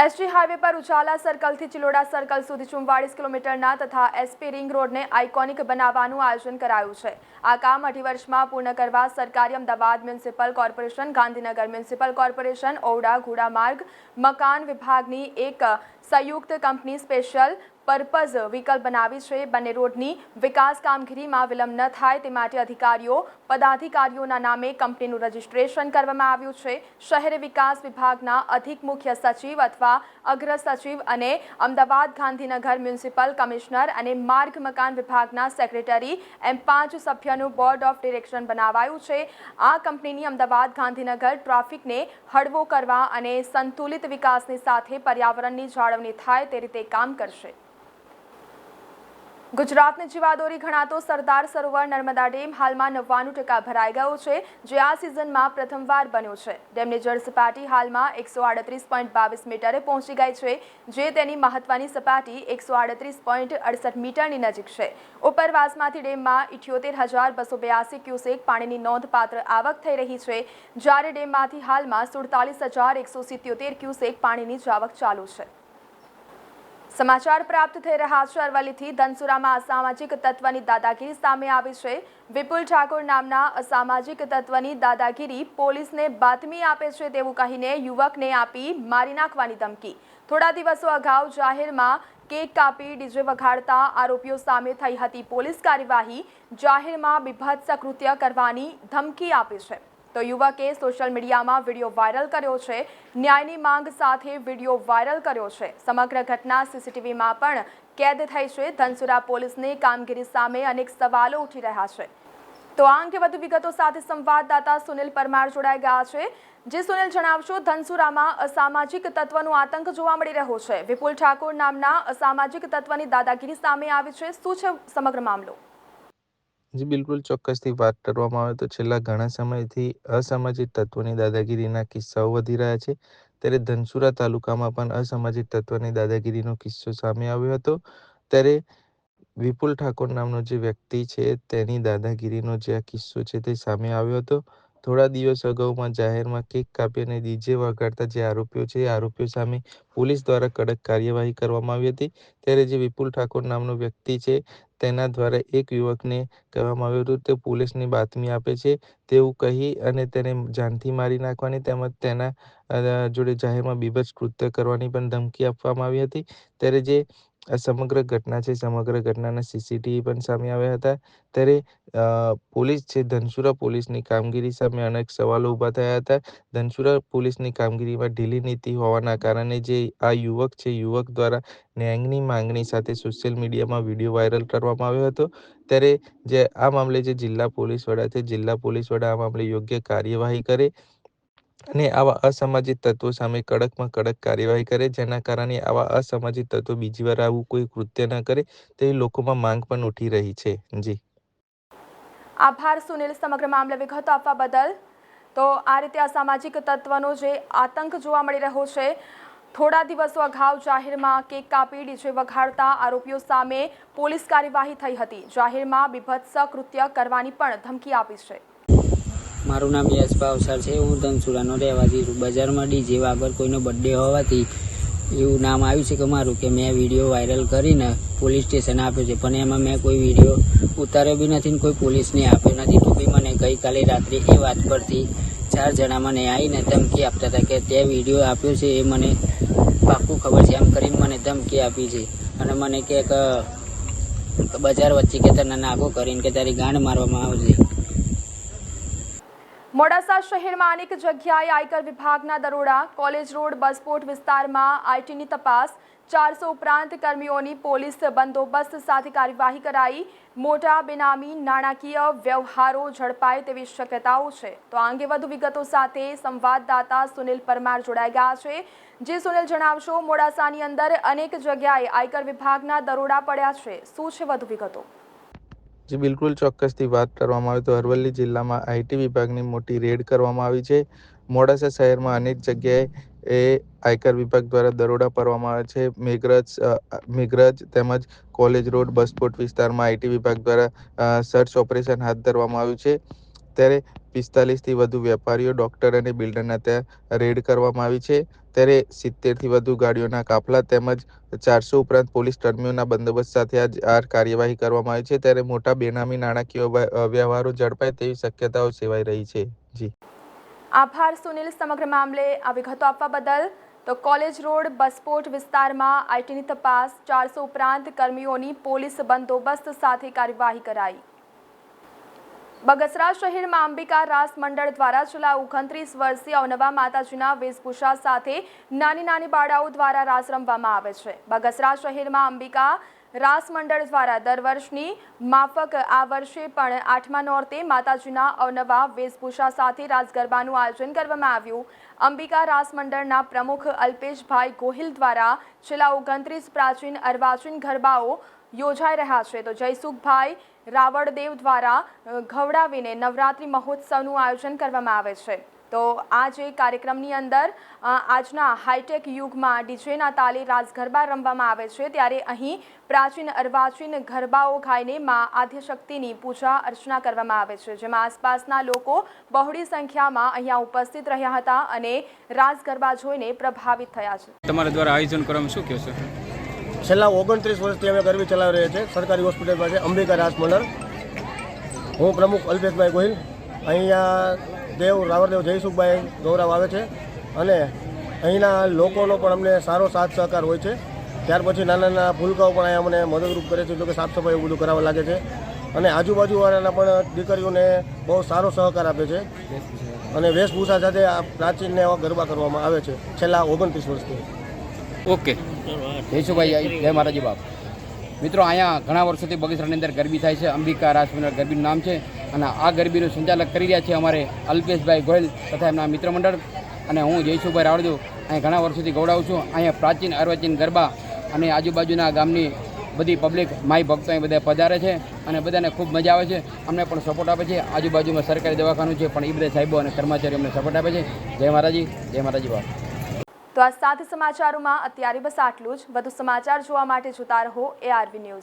SG highway પર ઉચાલા સર્કલથી Chiloda circle સુધી ચુમ્વાળીસ કિલોમીટરના તથા એસપી રિંગ રોડને આઇકોનિક બનાવવાનું આયોજન કરાયું છે. આ કામ અઢી વર્ષમાં પૂર્ણ કરવા સરકારી Ahmedabad municipal corporation, Gandhinagar municipal corporation AUDA ઘોડા માર્ગ, મકાન વિભાગની એક સંયુક્ત કંપની સ્પેશિયલ પર્પઝ વિકલ્પ બનાવી છે. બંને રોડની વિકાસ કામગીરીમાં વિલંબ ન થાય તે માટે અધિકારીઓ, પદાધિકારીઓના નામે કંપનીનું રજીસ્ટ્રેશન કરવામાં આવ્યું છે. શહેર વિકાસ વિભાગના અધિક મુખ્ય સચિવ અથવા અગ્ર સચિવ અને અમદાવાદ ગાંધીનગર મ્યુનિસિપલ કમિશનર અને માર્ગ મકાન વિભાગના સેક્રેટરી એમ પાંચ સભ્યનું બોર્ડ ઓફ ડિરેક્શન બનાવાયું છે. આ કંપનીની અમદાવાદ ગાંધીનગર ટ્રાફિકને હળવો કરવા અને સંતુલિત વિકાસની સાથે પર્યાવરણની જાળવણી થાય તે રીતે કામ કરશે. ગુજરાતની જીવાદોરી ગણાતો સરદાર સરોવર નર્મદા ડેમ હાલમાં નવ્વાણું ટકા ભરાઈ ગયો છે, જે આ સિઝનમાં પ્રથમવાર બન્યો છે. ડેમની જળ સપાટી હાલમાં એકસો આડત્રીસ પોઈન્ટ બાવીસ મીટરે પહોંચી ગઈ છે, જે તેની મહત્વની સપાટી એકસો આડત્રીસ પોઈન્ટ અડસઠ મીટરની નજીક છે. ઉપરવાસમાંથી ડેમમાં ઇઠ્યોતેર હજાર બસો બ્યાસી ક્યુસેક પાણીની નોંધપાત્ર આવક થઈ રહી છે, જ્યારે ડેમમાંથી હાલમાં સુડતાલીસ હજાર એકસો સિત્યોતેર ક્યુસેક પાણીની આવક ચાલુ છે. સમાચાર પ્રાપ્ત થઈ રહ્યા છે. અરવલ્લીથી ધનસુરામાં અસામાજિક તત્વની દાદાગીરી સામે આવી છે. વિપુલ ઠાકોર નામના અસામાજિક તત્વની દાદાગીરી પોલીસને બાતમી આપે છે તેવું કહીને યુવકને આપી મારી નાખવાની ધમકી. થોડા દિવસો અગાઉ જાહેરમાં કેક કાપી ડીજે વગાડતા આરોપીઓ સામે થઈ હતી પોલીસ કાર્યવાહી. જાહેરમાં બિભત્સ કૃત્ય કરવાની ધમકી આપી છે. તો યુવકે સોશિયલ મીડિયામાં વીડિયો વાયરલ કર્યો છે. ન્યાયની માંગ સાથે વીડિયો વાયરલ કર્યો છે. સમગ્ર ઘટના સીસીટીવીમાં પણ કેદ થઈ છે. ધનસુરા પોલીસની કામગીરી સામે અનેક સવાલો ઉઠી રહ્યા છે. તો આ અંગે વધુ વિગતો સાથે સંવાદદાતા સુનિલ પરમાર જોડાઈ ગયા છે. જે સુનિલ, જણાવશો, ધનસુરામાં અસામાજિક તત્વનો આતંક જોવા મળી રહ્યો છે. વિપુલ ઠાકોર નામના અસામાજિક તત્વની દાદાગીરી સામે આવી છે. શું છે સમગ્ર મામલો? જી, બિલકુલ ચોક્કસથી વાત કરવામાં આવે તો છેલ્લા ઘણા સમયથી અસામાજિક તત્વોની દાદાગીરીના કિસ્સાઓ વધી રહ્યા છે. ત્યારે ધનસુરા તાલુકામાં પણ અસામાજિક તત્વની દાદાગીરીનો કિસ્સો સામે આવ્યો હતો. ત્યારે વિપુલ ઠાકોર નામનો જે વ્યક્તિ છે, તેની દાદાગીરીનો જે આ કિસ્સો છે તે સામે આવ્યો હતો. થોડા દિવસ અગાઉમાં જાહેરમાં કેક કાપી અને ડીજે વગાડતા જે આરોપીઓ છે, એ આરોપીઓ સામે પોલીસ દ્વારા કડક કાર્યવાહી કરવામાં આવી હતી. ત્યારે જે વિપુલ ઠાકોર નામનો વ્યક્તિ છે, તેના દ્વારા એક યુવકને કહેવામાં આવ્યું હતું, તે પોલીસની બાતમી આપે છે, તેવું કહી અને તેને જાનથી મારી નાખવાની તેમજ તેના જોડે જાહેરમાં બીભત્સ કૃત્ય કરવાની પણ ધમકી આપવામાં આવી હતી. ત્યારે જે આ સમગ્ર ઘટના છે, સમગ્ર ઘટનાના સીસીટીવી પણ સામે આવ્યા હતા. ત્યારે પોલીસ છે ધનસુરા પોલીસની કામગીરી સામે અનેક સવાલો ઊભા થયા હતા. ધનસુરા પોલીસની કામગીરીમાં ઢીલી નીતિ હોવાના કારણે જે આ યુવક છે, યુવક દ્વારા ન્યાયની માંગણી સાથે સોશિયલ મીડિયામાં વીડિયો વાયરલ કરવામાં આવ્યો હતો. ત્યારે જે આ મામલે જે જિલ્લા પોલીસ વડા છે, જિલ્લા પોલીસ વડા આ મામલે યોગ્ય કાર્યવાહી કરે. અને આવા અસામાજિક તત્વો સામે કડકમાં કડક કાર્યવાહી કરે, જેના કારણે આવા અસામાજિક તત્વો બીજી વાર આવું કોઈ કૃત્ય ન કરે તેવી લોકોમાં માંગ પણ ઉઠી રહી છે. જી. આભાર સુનિલ. સમગ્ર મામલે વિગતો આપવા બદલ. તો આ રીતે અસામાજિક તત્વનો જે આતંક જોવા મળી રહ્યો છે, થોડા દિવસો અગાઉ જાહેરમાં કેક કાપી, ડીજે વગાડતા આરોપીઓ સામે પોલીસ કાર્યવાહી થઈ હતી. જાહેરમાં બીભત્સ કૃત્ય કરવાની પણ ધમકી આપી છે. મારું નામ યશ ભાવસર છે, હું ધનસુરાનો રહેવાસી છું. બજારમાં ડીજે વાગર કોઈનો બર્થડે હોવાથી એવું નામ આવ્યું છે કે મારું કે મેં વીડિયો વાયરલ કરીને પોલીસ સ્ટેશન આપ્યો છે. પણ એમાં મેં કોઈ વીડિયો ઉતાર્યો બી નથી ને કોઈ પોલીસને આપ્યો નથી. તો બી મને ગઈકાલે રાત્રે એ વાત પરથી ચાર જણા મને આવીને ધમકી આપતા હતા કે તે વીડિયો આપ્યો છે એ મને પાક્કું ખબર છે. એમ કરીને મને ધમકી આપી છે. અને મને કે બજાર વચ્ચે કે તને નાગો કરીને કે તારી ગાંડ મારવામાં આવશે મોડાસા શહેરમાં અનેક જગ્યાએ આયકર વિભાગના દરોડા, કોલેજ રોડ બસપોર્ટ વિસ્તારમાં આઈટીની તપાસ, ચારસો ઉપરાંત કર્મીઓની પોલીસ બંદોબસ્ત સાથે કાર્યવાહી કરાઈ. મોટા, બેનામી, નાણાકીય વ્યવહારો ઝડપાય તેવી શક્યતાઓ છે. તો આ અંગે વધુ વિગતો સાથે સંવાદદાતા સુનિલ પરમાર જોડાઈ ગયા છે. જે સુનિલ, જણાવશો, મોડાસાની અંદર અનેક જગ્યાએ આયકર વિભાગના દરોડા પડ્યા છે. શું છે વધુ વિગતો? જે બિલકુલ ચોક્કસથી વાત કરવામાં આવે તો અરવલ્લી જિલ્લામાં આઈટી વિભાગની મોટી રેડ કરવામાં આવી છે. મોડાસા શહેરમાં અનેક જગ્યાએ એ આયકર વિભાગ દ્વારા દરોડા પાડવામાં આવે છે. મેઘરજ મેઘરજ તેમજ કોલેજ રોડ, બસપોર્ટ વિસ્તારમાં આઈટી વિભાગ દ્વારા સર્ચ ઓપરેશન હાથ ધરવામાં આવ્યું છે. ત્યારે પિસ્તાલીસથી વધુ વેપારીઓ ડૉક્ટર અને બિલ્ડરના ત્યાં રેડ કરવામાં આવી છે. ત્યારે સિત્તેરથી વધુ ગાડીઓના કાફલા તેમજ ચારસો ઉપરાંત પોલીસ કર્મીઓના બંદોબસ્ત સાથે આજ આ કાર્યવાહી કરવામાં આવી છે. ત્યારે મોટા બેનામી નાણાકીય વ્યવહારો ઝડપાય તેવી શક્યતાઓ સેવાઈ રહી છે. જી. આભાર સુનિલ. સમગ્ર મામલે આ વિગતો આપવા બદલ તો કોલેજ રોડ બસપોર્ટ વિસ્તારમાં આઈટીની તપાસ, ચારસો ઉપરાંત કર્મીઓની પોલીસ બંદોબસ્ત સાથે કાર્યવાહી કરાઈ. બગસરા શહેરમાં અંબિકા રાસ મંડળ દ્વારા છેલ્લા ઓગણત્રીસ વર્ષથી અવનવા માતાજીના વેશભૂષા સાથે નાની નાની બાળાઓ દ્વારા રાસ રમવામાં આવે છે. બગસરા શહેરમાં અંબિકા રાસ મંડળ દ્વારા દર વર્ષની માફક આ વર્ષે પણ આઠમા નોરતે માતાજીના અવનવા વેશભૂષા સાથે રાસ ગરબાનું આયોજન કરવામાં આવ્યું. અંબિકા રાસ મંડળના પ્રમુખ અલ્પેશભાઈ ગોહિલ દ્વારા છેલ્લા ઓગણત્રીસ પ્રાચીન અર્વાચીન ગરબાઓ યોજાઈ રહ્યા છે. તો જયસુખભાઈ રાવળદેવ દ્વારા ઘવડાવીને નવરાત્રિ મહોત્સવનું આયોજન કરવામાં આવે છે. તો આ જે કાર્યક્રમની અંદર આજના હાઈટેક યુગમાં ડીજેના તાલે રાસ ગરબા રમવામાં આવે છે. ત્યારે અહીં પ્રાચીન અર્વાચીન ગરબાઓ ગાઈને મા આદ્યશક્તિની પૂજા અર્ચના કરવામાં આવે છે. જેમાં આસપાસના લોકો બહોળી સંખ્યામાં અહીંયા ઉપસ્થિત રહ્યા હતા અને રાસ ગરબા જોઈને પ્રભાવિત થયા છે. તમારા દ્વારા આયોજન કરવામાં શું કહેશો છેલ્લા ઓગણત્રીસ વર્ષથી અમે ગરબી ચલાવી રહ્યા છીએ. સરકારી હોસ્પિટલ પાસે અંબિકા રાસ મંડળ હું પ્રમુખ અલ્પેશભાઈ ગોહિલ. અહીંયા દેવ રાવરદેવ જયસુખભાઈ ગૌરવ આવે છે. અને અહીંના લોકોનો પણ અમને સારો સાથ સહકાર હોય છે. ત્યાર પછી નાના નાના ભૂલકાઓ પણ અહીંયા અમને મદદરૂપ કરે છે, જો કે સાફ સફાઈ બધું કરાવવા લાગે છે. અને આજુબાજુવાળાના પણ દીકરીઓને બહુ સારો સહકાર આપે છે. અને વેશભૂષા સાથે આ પ્રાચીનને એવા ગરબા કરવામાં આવે છે, છેલ્લા ઓગણત્રીસ વર્ષથી. ઓકે. જયસુભાઈ જય માતાજી બાપ. મિત્રો, અહીંયા ઘણા વર્ષોથી બગીચરાની અંદર ગરબી થાય છે, અંબિકા રાજમંડળ ગરબીનું નામ છે અને આ ગરબીનું સંચાલક કરી રહ્યા છે અમારે અલ્પેશભાઈ ગોયલ તથા એમના મિત્ર મંડળ. અને હું જયસુભાઈ રાવળદેવ અહીંયા ઘણા વર્ષોથી ગૌડાવું છું. અહીંયા પ્રાચીન અર્વાચીન ગરબા અને આજુબાજુના ગામની બધી પબ્લિક માય ભક્તો અહીં બધા પધારે છે અને બધાને ખૂબ મજા આવે છે. અમને પણ સપોર્ટ આપે છે. આજુબાજુમાં સરકારી દવાખાનું છે, પણ એ બધા સાહેબો અને કર્મચારીઓ અમને સપોર્ટ આપે છે. જય માતાજી જય માતાજી બાપ. તો આ સાથે સમાચારોમાં અત્યારે બસ આટલું જ. વધુ સમાચાર જોવા માટે જોતા રહો એઆરવી ન્યૂઝ